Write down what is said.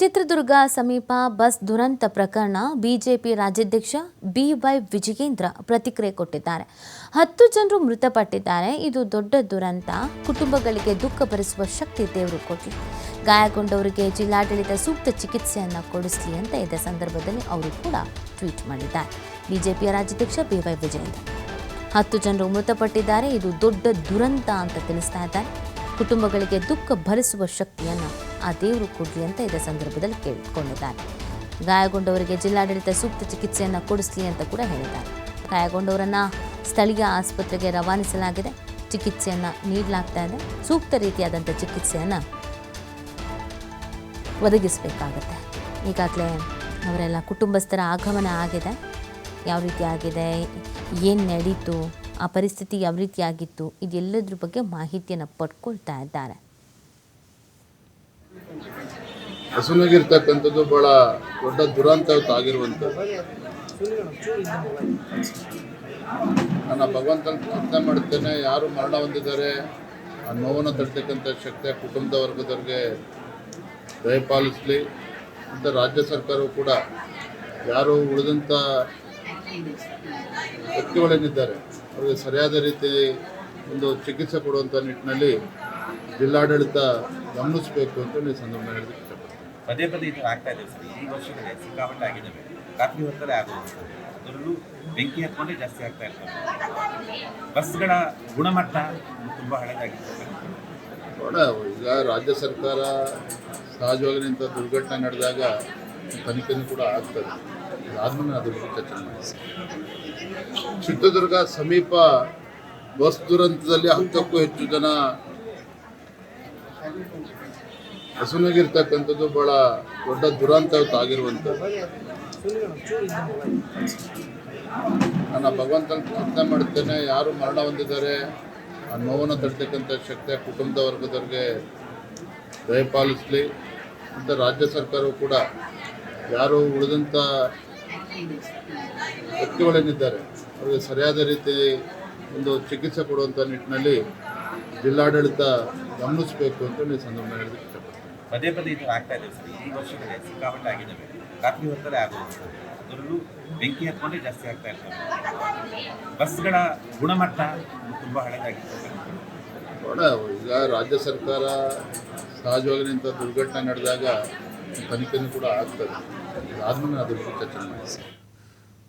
ಚಿತ್ರದುರ್ಗ ಸಮೀಪ ಬಸ್ ದುರಂತ ಪ್ರಕರಣ ಬಿಜೆಪಿ ರಾಜ್ಯಾಧ್ಯಕ್ಷ ಬಿವೈ ವಿಜಯೇಂದ್ರ ಪ್ರತಿಕ್ರಿಯೆ ಕೊಟ್ಟಿದ್ದಾರೆ. ಹತ್ತು ಜನರು ಮೃತಪಟ್ಟಿದ್ದಾರೆ. ಇದು ದೊಡ್ಡ ದುರಂತ. ಕುಟುಂಬಗಳಿಗೆ ದುಃಖ ಭರಿಸುವ ಶಕ್ತಿ ದೇವರು ಕೊಡಲಿ ಗಾಯಗೊಂಡವರಿಗೆ ಜಿಲ್ಲಾಡಳಿತ ಸೂಕ್ತ ಚಿಕಿತ್ಸೆಯನ್ನು ಕೊಡಿಸಲಿ ಅಂತ ಇದೇ ಸಂದರ್ಭದಲ್ಲಿ ಅವರು ಕೂಡ ಟ್ವೀಟ್ ಮಾಡಿದ್ದಾರೆ. ಬಿಜೆಪಿಯ ರಾಜ್ಯಾಧ್ಯಕ್ಷ ಬಿವೈ ವಿಜಯೇಂದ್ರ. ಹತ್ತು ಜನರು ಮೃತಪಟ್ಟಿದ್ದಾರೆ. ಇದು ದೊಡ್ಡ ದುರಂತ ಅಂತ ತಿಳಿಸ್ತಾ ಇದ್ದಾರೆ. ಕುಟುಂಬಗಳಿಗೆ ದುಃಖ ಭರಿಸುವ ಶಕ್ತಿಯನ್ನು ಆ ದೇವರು ಕೊಡಲಿ ಅಂತ ಇದೇ ಸಂದರ್ಭದಲ್ಲಿ ಕೇಳಿಕೊಂಡಿದ್ದಾರೆ. ಗಾಯಗೊಂಡವರಿಗೆ ಜಿಲ್ಲಾಡಳಿತ ಸೂಕ್ತ ಚಿಕಿತ್ಸೆಯನ್ನು ಕೊಡಿಸಲಿ ಅಂತ ಕೂಡ ಹೇಳಿದ್ದಾರೆ. ಗಾಯಗೊಂಡವರನ್ನು ಸ್ಥಳೀಯ ಆಸ್ಪತ್ರೆಗೆ ರವಾನಿಸಲಾಗಿದೆ. ಚಿಕಿತ್ಸೆಯನ್ನು ನೀಡಲಾಗ್ತಾ ಇದೆ. ಸೂಕ್ತ ರೀತಿಯಾದಂಥ ಚಿಕಿತ್ಸೆಯನ್ನು ಒದಗಿಸಬೇಕಾಗತ್ತೆ. ಈಗಾಗಲೇ ಅವರೆಲ್ಲ ಕುಟುಂಬಸ್ಥರ ಆಗಮನ ಆಗಿದೆ. ಯಾವ ರೀತಿ ಆಗಿದೆ? ಏನು ನಡೀತು? ಆ ಪರಿಸ್ಥಿತಿ ಯಾವ ರೀತಿ ಆಗಿತ್ತು? ಇದೆಲ್ಲದ್ರ ಬಗ್ಗೆ ಮಾಹಿತಿಯನ್ನು ಪಡ್ಕೊಳ್ತಾ ಇದ್ದಾರೆ. ಹಸುನಾಗಿರ್ತಕ್ಕಂಥದ್ದು ಬಹಳ ದೊಡ್ಡ ದುರಂತ ಆಗಿರುವಂಥದ್ದು. ನನ್ನ ಭಗವಂತನ ಪ್ರಾರ್ಥನೆ ಮಾಡ್ತೇನೆ ಯಾರು ಮರಣ ಹೊಂದಿದ್ದಾರೆ ಆ ನೋವನ್ನು ತಡ್ತಕ್ಕಂಥ ಶಕ್ತಿ ಕುಟುಂಬದ ವರ್ಗದವ್ರಿಗೆ ದಯಪಾಲಿಸಲಿ ಮತ್ತು ರಾಜ್ಯ ಸರ್ಕಾರವು ಕೂಡ ಯಾರು ಉಳಿದಂಥ ವ್ಯಕ್ತಿಗಳೇನಿದ್ದಾರೆ, ಅವರಿಗೆ ಸರಿಯಾದ ರೀತಿ ಒಂದು ಚಿಕಿತ್ಸೆ ಕೊಡುವಂಥ ನಿಟ್ಟಿನಲ್ಲಿ ಜಿಲ್ಲಾಡಳಿತ ಗಮನಿಸಬೇಕು ಅಂತ ಈ ಸಂದರ್ಭ ಇಷ್ಟಪಡ್ತೀನಿ. ಪದೇ ಪದೇ ಥರ ಆಗ್ತಾ ಇದೆ ಸರ್. ಈ ವರ್ಷದಲ್ಲಿ ಸಿಕ್ಕಾಪಟ್ಟೆ ಆಗಿದ್ದಾವೆ ರಾತ್ರಿ ಹೊತ್ತಲ್ಲೇ ಆಗೋದು ಅದರಲ್ಲೂ ಬೆಂಕಿ ಹತ್ಕೊಂಡೇ ಜಾಸ್ತಿ ಆಗ್ತಾ ಇರ್ತವೆ ಬಸ್ಗಳ ಗುಣಮಟ್ಟ ತುಂಬ ಹಳೆಯದಾಗಿದೆ ನೋಡ, ಈಗ ರಾಜ್ಯ ಸರ್ಕಾರ ಸಹಜವಾಗಿ ದುರ್ಘಟನೆ ನಡೆದಾಗ ತನಿಖೆನೂ ಕೂಡ ಆಗ್ತದೆ. ಅದಾದ್ಮೇಲೆ ಅದ್ರ ಬಗ್ಗೆ ಚರ್ಚೆ ಚಿತ್ರದುರ್ಗ ಸಮೀಪ ಬಸ್ ದುರಂತದಲ್ಲಿ ಹತ್ತಕ್ಕೂ ಹೆಚ್ಚು ಜನ ಹಸುನಾಗಿರ್ತಕ್ಕಂಥದ್ದು ಬಹಳ ದೊಡ್ಡ ದುರಂತ ಆಗಿರುವಂಥದ್ದು ನನ್ನ ಭಗವಂತನ ಪ್ರಾರ್ಥನೆ ಮಾಡ್ತೇನೆ ಯಾರು ಮರಣ ಹೊಂದಿದ್ದಾರೆ, ಆ ನೋವನ್ನು ತಡ್ತಕ್ಕಂಥ ಶಕ್ತಿ ಕುಟುಂಬದ ವರ್ಗದವ್ರಿಗೆ ದಯಪಾಲಿಸಲಿ ಅಂತ ರಾಜ್ಯ ಸರ್ಕಾರವು ಕೂಡ ಯಾರು ಉಳಿದಂಥ ವ್ಯಕ್ತಿಗಳೇನಿದ್ದಾರೆ, ಅವರಿಗೆ ಸರಿಯಾದ ರೀತಿ ಒಂದು ಚಿಕಿತ್ಸೆ ಕೊಡುವಂಥ ನಿಟ್ಟಿನಲ್ಲಿ ಜಿಲ್ಲಾಡಳಿತ ಗಮನಿಸಬೇಕು ಅಂತ ಈ ಸಂದರ್ಭ ಹೇಳೋದಕ್ಕೆ ಇಷ್ಟಪಡ್ತೀನಿ. ಪದೇ ಪದೇ ಇದು ಆಗ್ತಾ ಇದೆ ಸರ್. ಈ ವರ್ಷಗಳೇ ಸಿಕ್ಕಾಪಟ್ಟೆ ಆಗಿದ್ದಾವೆ ರಾತ್ರಿ ಹೊತ್ತಲ್ಲೇ ಆಗೋದು. ಅದರಲ್ಲೂ ಬೆಂಕಿ ಹತ್ಕೊಂಡೇ ಜಾಸ್ತಿ ಆಗ್ತಾ ಇರ್ತವೆ ಬಸ್ಗಳ ಗುಣಮಟ್ಟ ತುಂಬ ಹಳೆದಾಗಿತ್ತು. ನೋಡ, ಈಗ ರಾಜ್ಯ ಸರ್ಕಾರ ಸಹಜವಾಗಿ ನಿಂತ ದುರ್ಘಟನೆ ನಡೆದಾಗ ತನಿಖೆನೂ ಕೂಡ ಆಗ್ತದೆ. ಅದಾದ್ಮೇಲೆ ಅದ್ರ ಬಗ್ಗೆ ಚರ್ಚೆ